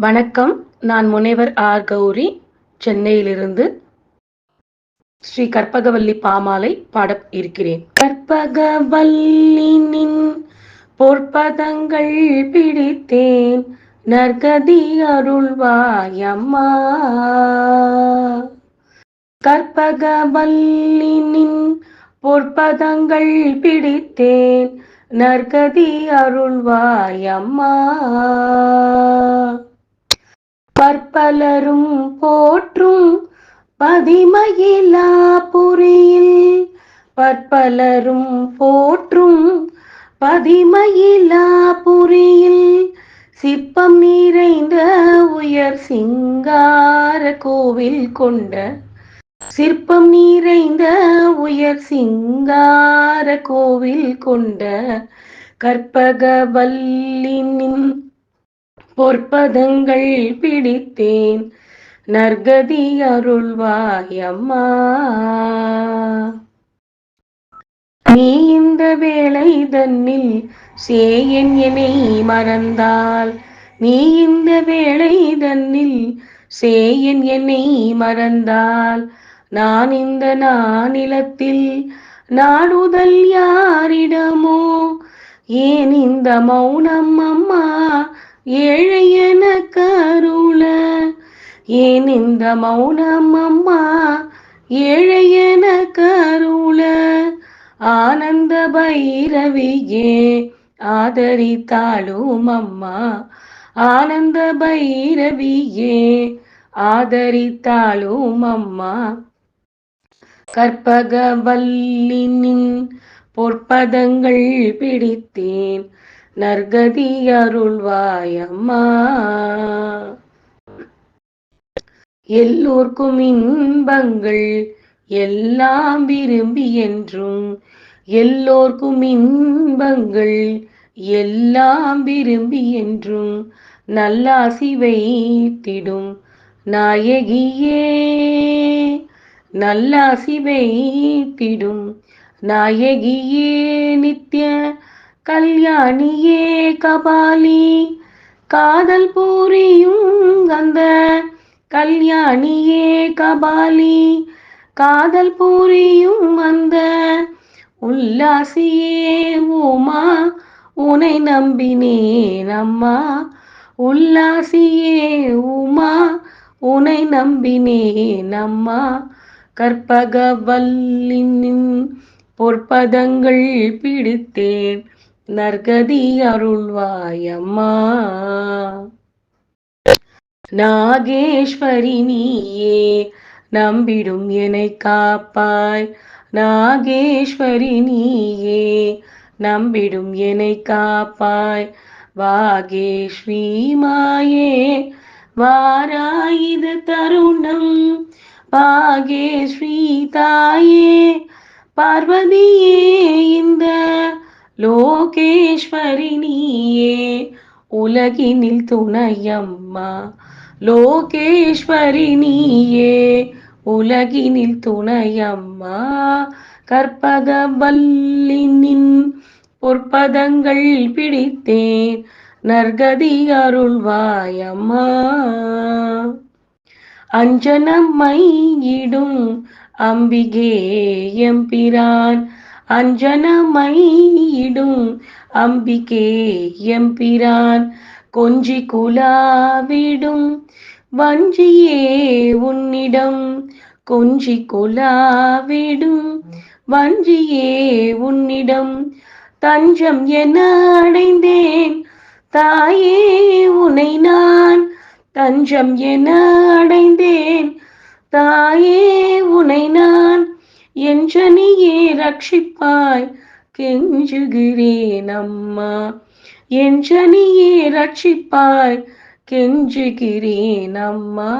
வணக்கம். நான் முனைவர் ஆர். கௌரி. சென்னையிலிருந்து ஸ்ரீ கற்பகவல்லி பாமாலை பாட இருக்கிறேன். கற்பகவல்லினின் பொற்பதங்கள் பிடித்தேன். நர்கதி அருள்வாயம்மா. கற்பகவல்லினின் பொற்பதங்கள் பிடித்தேன். நர்கதி அருள்வாயம்மா. பற்பலரும் போற்றும் பதிமகிலா புரியில் பற்பலரும் போற்றும் பதிமகிலா புரியில் சிப்பம் நிறைந்த உயர் சிங்கார கோவில் கொண்ட சிற்பம் நிறைந்த உயர் சிங்கார கோவில் கொண்ட கற்பக வல்லினின் பொற்பதங்கள் பிடித்தேன். நற்கதி அருள்வாயம்மா நீ இந்த வேளை தன்னில் சேயன் என்னை மறந்தால். நீ இந்த வேளை தன்னில் சேயன் என்னை மறந்தால். நான் இந்த நானிலத்தில் நாடுதல் யாரிடமோ? ஏன் இந்த மௌனம் அம்மா? ஏழையன கருள ஏன் இந்த மௌனம் அம்மா? ஏழையன கருள ஆனந்த பைரவியே ஆதரித்தாளும் அம்மா. ஆனந்த பைரவியே ஆதரித்தாளும் அம்மா. கற்பகவல்லினின் பொற்பதங்கள் பிடித்தேன் நற்கதி அருள்வாயம்மா. எல்லோர்க்கும் இன்பங்கள் எல்லாம் விரும்பி என்றும் எல்லோர்க்கும் இன்பங்கள் எல்லாம் விரும்பி என்றும் நல்லாசி வைத்திடும் நாயகியே. நல்லாசி வைத்திடும் நாயகியே. நித்ய கல்யாணியே கபாலி காதல் பூரியும் அந்த கல்யாணியே கபாலி காதல் பூரியும் அந்த உல்லாசியே ஓமா உனை நம்பினேன் அம்மா. உல்லாசியே உமா உனை நம்பினேன் அம்மா. கற்பகவல்லின் பொற்பதங்கள் பிடித்தேன். நற்கதி அருள்வாயம்மா. நாகேஸ்வரி நீயே நம்பிடும் என்னை காப்பாய். நாகேஸ்வரி நீயே நம்பிடும் என்னை காப்பாய். வாகேஸ்வரி மாயே வாராயுத தருணம். வாகேஸ்வரி தாயே பார்வதியே இந்த லோகேஸ்வரி நீயே உலகினில் துணையம்மா. லோகேஸ்வரி நீயே உலகினில் துணையம்மா. கற்பக வல்லினின் பொற்பதங்கள் பிடித்தேன் நற்கதி அருள்வாயம்மா. அஞ்சனமையிடும் அம்பிகே எம்பிரான் அஞ்சனமையிடும் அம்பிகே எம்பிரான் கொஞ்சி குலாவிடும் வஞ்சியே உன்னிடம் கொஞ்சி குலாவிடும் வஞ்சியே உன்னிடம். தஞ்சம் என அடைந்தேன் தாயே உனை நான். தஞ்சம் என அடைந்தேன் தாயே உனை நான். என்றனியே ரட்சிப்பாய் கெஞ்சுகிறேன் அம்மா என்றனியே ரட்சிப்பாய் கெஞ்சுகிறேன் அம்மா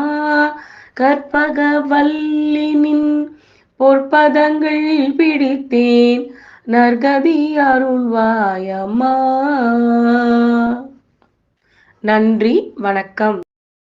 கற்பகவல்லினின் பொற்பதங்கள் பிடித்தேன் நற்கதி அருள்வாயம்மா. நன்றி வணக்கம்.